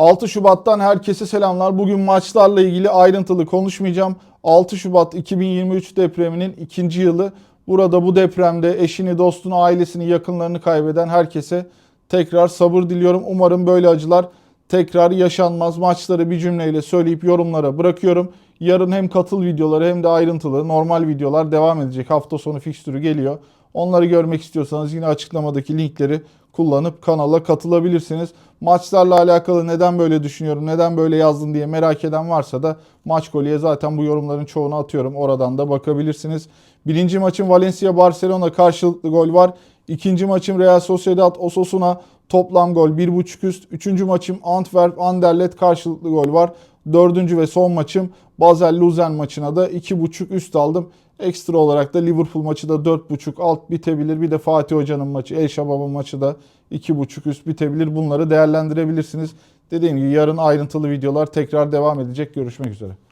6 Şubat'tan herkese selamlar. Bugün maçlarla ilgili ayrıntılı konuşmayacağım. 6 Şubat 2023 depreminin ikinci yılı. Burada bu depremde eşini, dostunu, ailesini, yakınlarını kaybeden herkese tekrar sabır diliyorum. Umarım böyle acılar tekrar yaşanmaz. Maçları bir cümleyle söyleyip yorumlara bırakıyorum. Yarın hem katıl videoları hem de ayrıntılı normal videolar devam edecek. Hafta sonu fikstürü geliyor. Onları görmek istiyorsanız yine açıklamadaki linkleri kullanıp kanala katılabilirsiniz. Maçlarla alakalı neden böyle düşünüyorum, neden böyle yazdım diye merak eden varsa da maç golüye zaten bu yorumların çoğunu atıyorum. Oradan da bakabilirsiniz. Birinci maçın Valencia Barcelona karşılıklı gol var. İkinci maçım Real Sociedad Osasuna toplam gol 1.5 üst. Üçüncü maçım Antwerp Anderlecht karşılıklı gol var. Dördüncü ve son maçım Basel Luzen maçına da 2.5 üst aldım. Ekstra olarak da Liverpool maçı da 4.5 alt bitebilir. Bir de Fatih Hoca'nın maçı, El Şabab'ın maçı da 2.5 üst bitebilir. Bunları değerlendirebilirsiniz. Dediğim gibi yarın ayrıntılı videolar tekrar devam edecek. Görüşmek üzere.